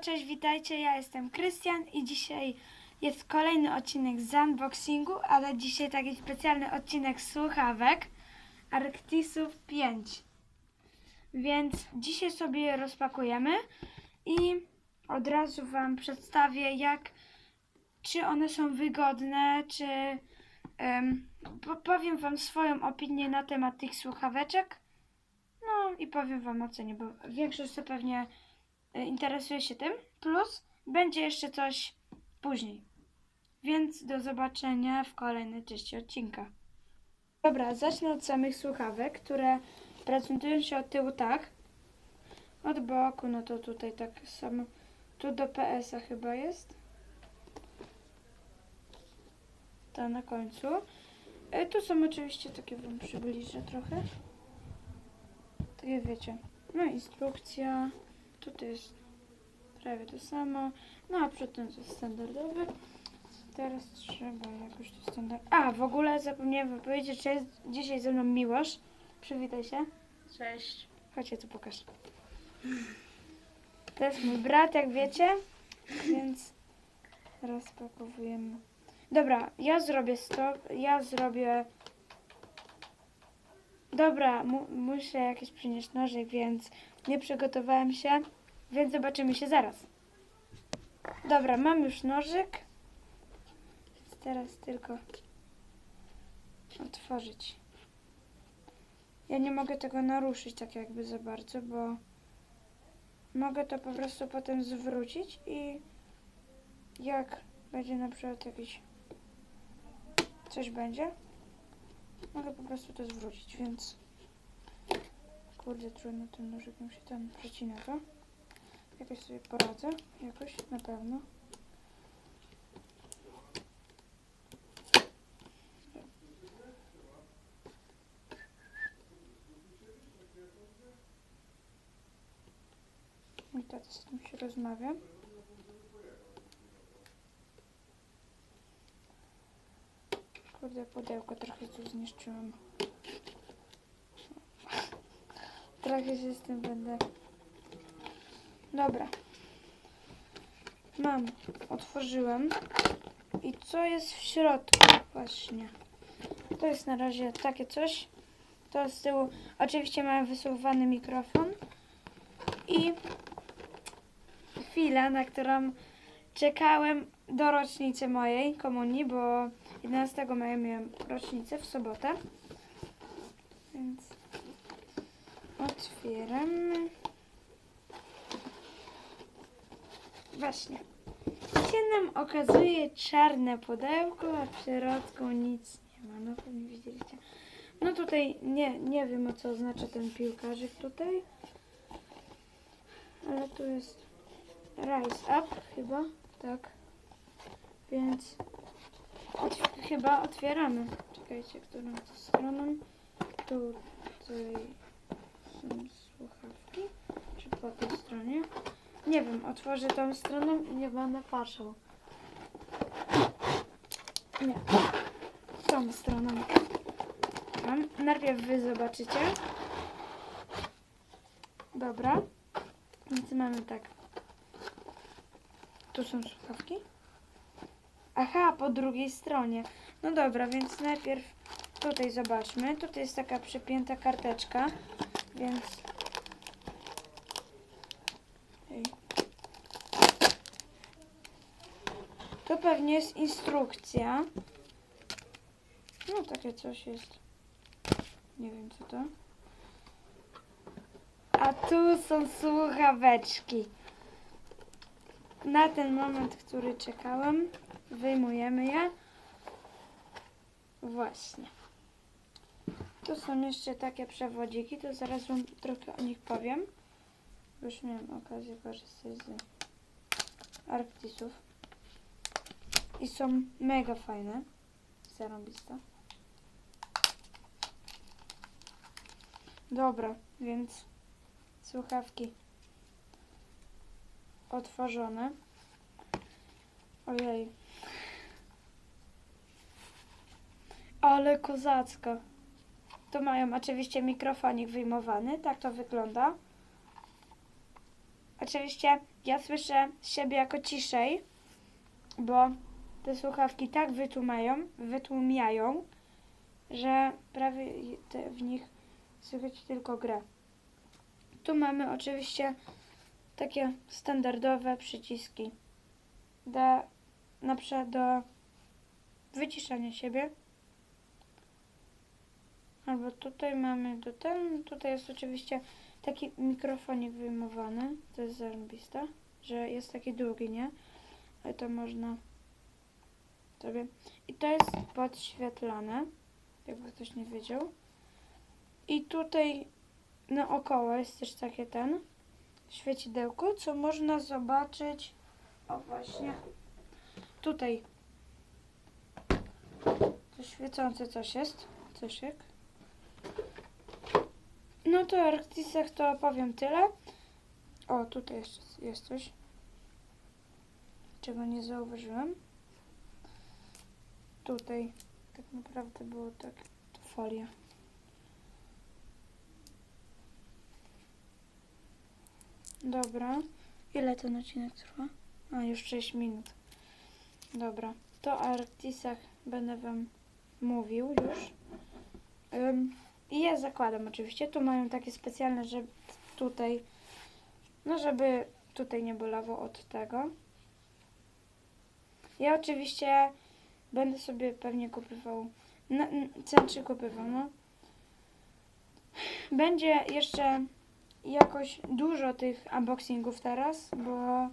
Cześć, witajcie, ja jestem Krystian i dzisiaj jest kolejny odcinek z unboxingu, ale dzisiaj taki specjalny odcinek słuchawek Arctisów 5. Więc dzisiaj sobie je rozpakujemy i od razu Wam przedstawię jak, czy one są wygodne, czy po- powiem Wam swoją opinię na temat tych słuchaweczek. No i powiem Wam o cenie, bo większość to pewnie interesuje się tym. Plus będzie jeszcze coś później. Więc do zobaczenia w kolejnej części odcinka. Dobra, zacznę od samych słuchawek, które prezentują się od tyłu tak. Od boku, no to tutaj tak samo. Tu do PS-a chyba jest. To na końcu. E, Tu są oczywiście takie, wam przybliżę trochę. Takie wiecie. No instrukcja. Tutaj jest prawie to samo. No a przy tym to jest standardowy. Teraz trzeba jakoś to standard... A, w ogóle zapomniałem powiedzieć, że jest dzisiaj ze mną Miłosz. Przywitaj się. Cześć. Chodźcie tu pokaż. To jest mój brat, jak wiecie. Więc rozpakowujemy. Dobra, ja zrobię stop. Ja zrobię... Dobra, mu muszę jakieś przynieść nożyk, więc nie przygotowałem się. Więc zobaczymy się zaraz. Dobra, mam już nożyk. Więc teraz tylko otworzyć. Ja nie mogę tego naruszyć tak jakby za bardzo, bo mogę to po prostu potem zwrócić i jak będzie na przykład jakiś coś będzie, mogę po prostu to zwrócić, więc kurde trudno tym nożykiem się tam przecina to. Jakoś sobie poradzę, jakoś na pewno. I tata z tym się rozmawia. Kurde, pudełko trochę tu zniszczyłam. Trochę się z tym będę... Dobra. Mam. Otworzyłem. I co jest w środku? Właśnie. To jest na razie takie coś. To z tyłu oczywiście mam wysuwany mikrofon. I chwila, na którą czekałem do rocznicy mojej komunii, bo 11 maja miałem rocznicę w sobotę. Więc otwieramy. Właśnie. Się nam okazuje czarne pudełko, a w środku nic nie ma. No pewnie widzieliście. No tutaj nie, nie wiem o co oznacza ten piłkarzyk tutaj. Ale tu jest Rise Up chyba, tak. Więc otw- chyba otwieramy. Czekajcie, którą stroną. Tutaj są słuchawki. Czy po tej stronie? Nie wiem, otworzę tą stroną i nie będę patrzył. Nie. Tą stroną. Najpierw wy zobaczycie. Dobra. Więc mamy tak. Tu są słuchawki. Aha, po drugiej stronie. No dobra, więc najpierw tutaj zobaczmy. Tutaj jest taka przypięta karteczka, więc. Ej. To pewnie jest instrukcja. No takie coś jest. Nie wiem co to. A tu są słuchaweczki. Na ten moment, który czekałem, wyjmujemy je. Właśnie. Tu są jeszcze takie przewodziki, to zaraz Wam trochę o nich powiem. Już miałem okazję korzystać z Arctisów. I są mega fajne. Zarąbiste. Dobra, więc słuchawki otworzone. Ojej. Ale kozacka. Tu mają oczywiście mikrofonik wyjmowany, tak to wygląda. Oczywiście ja słyszę siebie jako ciszej, bo te słuchawki tak wytłumają, wytłumiają, że prawie w nich słychać tylko grę. Tu mamy oczywiście takie standardowe przyciski do, na przykład do wyciszania siebie. Albo tutaj mamy do ten, tutaj jest oczywiście taki mikrofonik wyjmowany, to jest zarąbiste, że jest taki długi, nie? Ale to można sobie. I to jest podświetlane, jakby ktoś nie wiedział. I tutaj naokoło jest też takie ten świecidełko, co można zobaczyć. O właśnie. Tutaj. To świecące coś jest. Coś jak. No to o to powiem tyle. O, tutaj jeszcze jest coś. Czego nie zauważyłem. Tutaj tak naprawdę było tak. To folia. Dobra. Ile ten odcinek trwa? A, już 6 minut. Dobra. To o Arktisach będę Wam mówił już. Ym, I ja zakładam oczywiście. Tu mają takie specjalne, że tutaj, no żeby tutaj nie bolało od tego. Ja oczywiście będę sobie pewnie kupywał, na, n- centrzy kupywał, no. Będzie jeszcze jakoś dużo tych unboxingów teraz, bo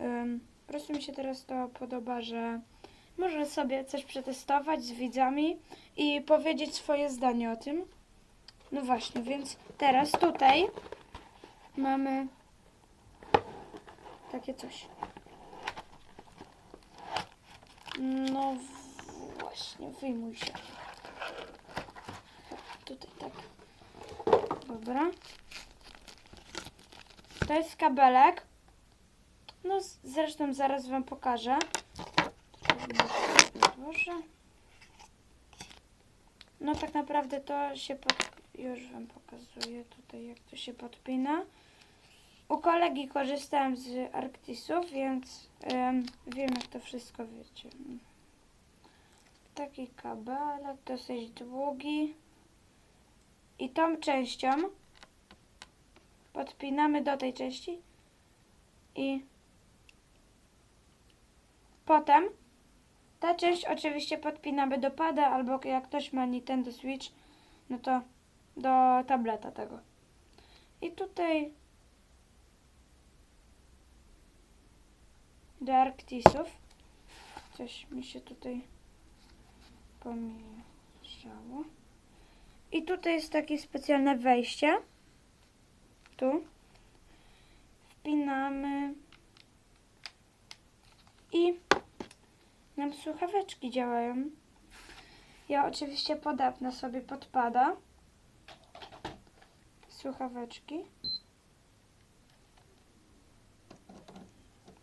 ym, po prostu mi się teraz to podoba, że można sobie coś przetestować z widzami i powiedzieć swoje zdanie o tym. No właśnie, więc teraz tutaj mamy takie coś. No właśnie, wyjmuj się. Tutaj tak. Dobra. To jest kabelek. No zresztą zaraz wam pokażę. No tak naprawdę to się pod... już wam pokazuję tutaj jak to się podpina. U kolegi korzystałem z Arktisów, więc em, wiem jak to wszystko wiecie. Taki kabelek, dosyć długi. I tą częścią podpinamy do tej części i potem ta część oczywiście podpinamy do pada albo jak ktoś ma Nintendo Switch, no to do tableta tego. I tutaj do Arktisów. Coś mi się tutaj pomieszało. I tutaj jest takie specjalne wejście. Tu. Wpinamy. I nam słuchaweczki działają. Ja oczywiście podepnę sobie podpada. Słuchaweczki.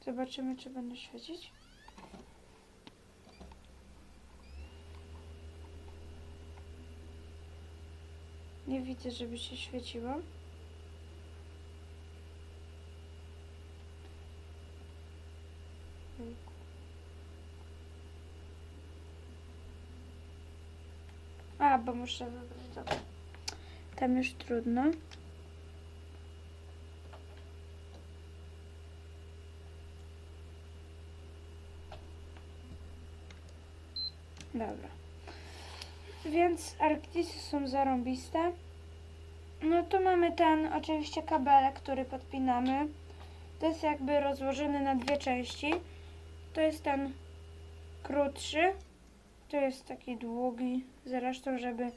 Zobaczymy, czy będą świecić. Nie widzę, żeby się świeciło. A, bo muszę wybrać. Tam już trudno. Dobra. Więc Arktisy są zarąbiste. No tu mamy ten oczywiście kabelek, który podpinamy. To jest jakby rozłożony na dwie części. To jest ten krótszy. To jest taki długi. Zresztą, żeby...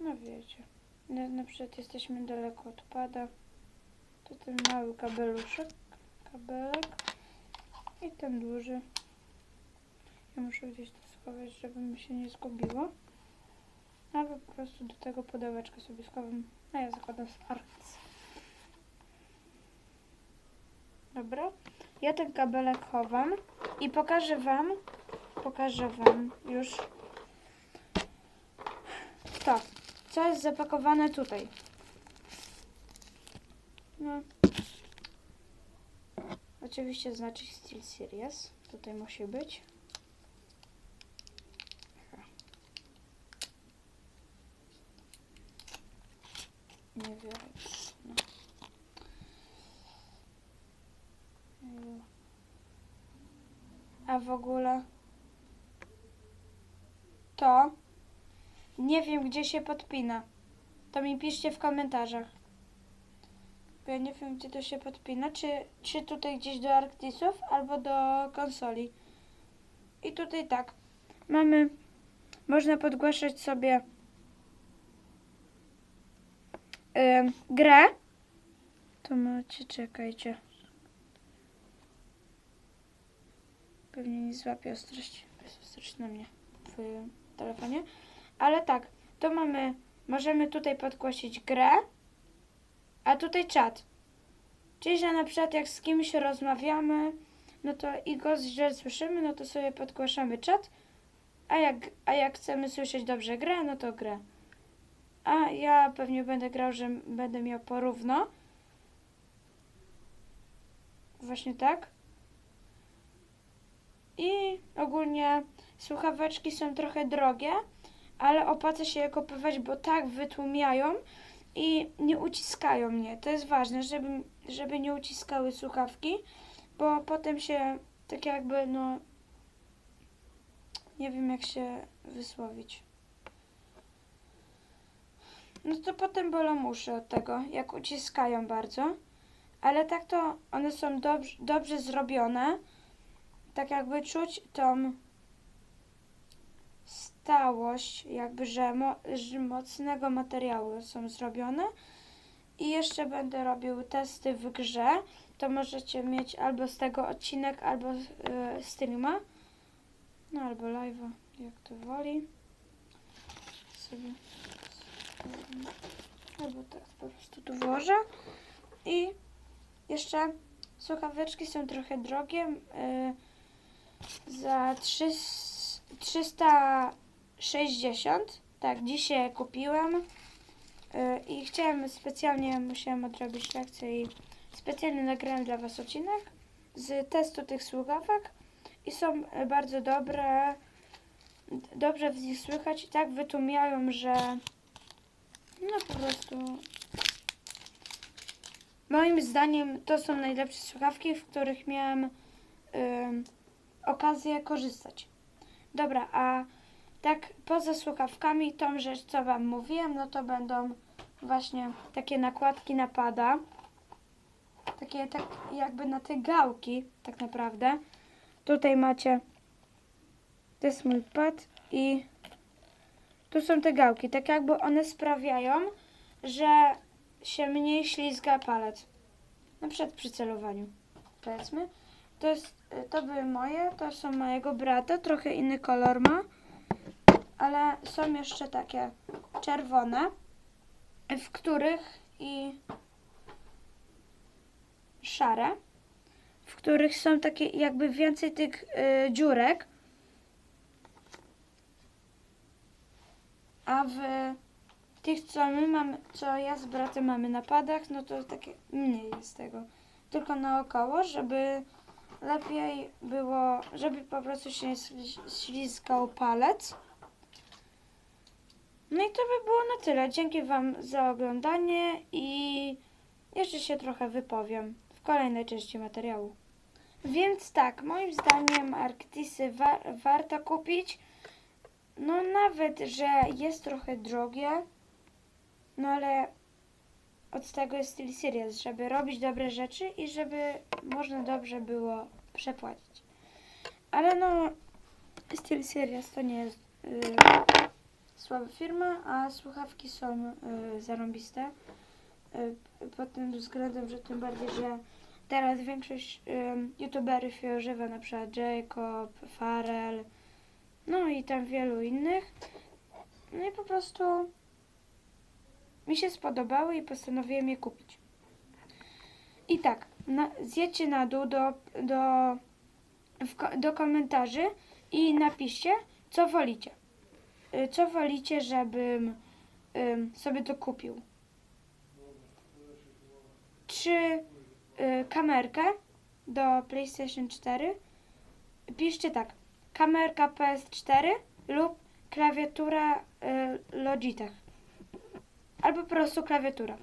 No wiecie. Na, przykład jesteśmy daleko od pada. To ten mały kabeluszek. Kabelek. I ten duży. Ja muszę gdzieś to schować, mi się nie zgubiło. Albo po prostu do tego pudełeczka sobie schowam. A ja zakładam Arktis. Dobra. Ja ten kabelek chowam i pokażę wam, pokażę wam już to, co jest zapakowane tutaj. No. oczywiście znaczyć Steel Series. Tutaj musi być. Nie wiem. No. Mm. A w ogóle nie wiem, gdzie się podpina. To mi piszcie w komentarzach. Bo ja nie wiem, gdzie to się podpina. Czy, czy tutaj gdzieś do Arctisów, albo do konsoli. I tutaj tak. Mamy. Można podgłaszać sobie ym, grę. To macie, czekajcie. Pewnie nie złapie ostrości. Jest ostrość na mnie w telefonie. Ale tak, to mamy. Możemy tutaj podgłosić grę, a tutaj czat. Czyli, że na przykład jak z kimś rozmawiamy, no to i go źle słyszymy, no to sobie podgłaszamy czat, a jak, a jak chcemy słyszeć dobrze grę, no to grę. A ja pewnie będę grał, że będę miał porówno. Właśnie tak. I ogólnie słuchaweczki są trochę drogie, ale opłaca się je kupować, bo tak wytłumiają i nie uciskają mnie. To jest ważne, żeby, żeby nie uciskały słuchawki, bo potem się tak jakby, no, nie wiem jak się wysłowić. No to potem bolą uszy od tego, jak uciskają bardzo. Ale tak to one są dobrze, dobrze zrobione. Tak jakby czuć tą stałość, jakby, że, mo, że mocnego materiału są zrobione. I jeszcze będę robił testy w grze. To możecie mieć albo z tego odcinek, albo y, streama. No albo live'a, jak to woli. Sobie. Albo tak po prostu tu włożę. I jeszcze słuchaweczki są trochę drogie. Y, za 300 360. Tak, dzisiaj kupiłem. Y, I chciałem specjalnie, musiałem odrobić lekcję i specjalnie nagrałem dla Was odcinek z testu tych słuchawek. I są y, bardzo dobre. Dobrze w nich słychać i tak wytłumiają, że no po prostu moim zdaniem to są najlepsze słuchawki, w których miałem ym, okazję korzystać. Dobra, a tak poza słuchawkami, tą rzecz, co Wam mówiłem, no to będą właśnie takie nakładki na pada. Takie tak jakby na te gałki, tak naprawdę. Tutaj macie, to jest mój pad i tu są te gałki. Tak jakby one sprawiają, że się mniej ślizga palec. Na przykład przy celowaniu, powiedzmy. To, jest, to były moje, to są mojego brata, trochę inny kolor ma, ale są jeszcze takie czerwone, w których i szare, w których są takie jakby więcej tych y, dziurek, a w tych, co my mamy, co ja z bratem mamy na padach, no to takie mniej jest tego. Tylko naokoło, żeby lepiej było, żeby po prostu się ślizgał palec. No i to by było na tyle. Dzięki Wam za oglądanie i jeszcze się trochę wypowiem w kolejnej części materiału. Więc tak, moim zdaniem Arktisy wa- warto kupić. No nawet, że jest trochę drogie, no ale od tego jest Steel żeby robić dobre rzeczy i żeby można dobrze było przepłacić. Ale no, Steel to nie jest y, słaba firma, a słuchawki są y, zarąbiste. Y, pod tym względem, że tym bardziej, że teraz większość y, youtuberów używa, na przykład Jacob, Farel, no i tam wielu innych. No i po prostu mi się spodobały i postanowiłem je kupić. I tak, na, zjedźcie na dół do, do, w, do komentarzy i napiszcie, co wolicie. Y, Co wolicie, żebym ym, sobie to kupił. Czy y, kamerkę, do PlayStation 4, piszcie tak, kamerka PS4 lub klawiatura y, Logitech. Albo po prostu klawiatura.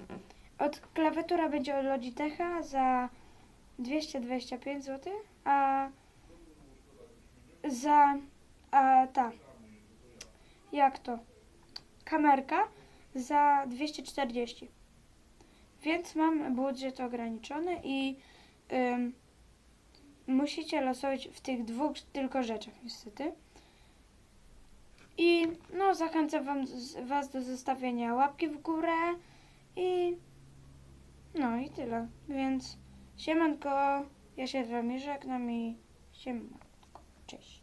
Od klawiatura będzie od Logitecha za 225 zł, a za a jak to? Kamerka za 240. Więc mam budżet ograniczony i ym, musicie losować w tych dwóch tylko rzeczach niestety. I no zachęcam wam, was do zostawienia łapki w górę i no i tyle. Więc siemanko, ja się z wami żegnam i siemanko. Cześć.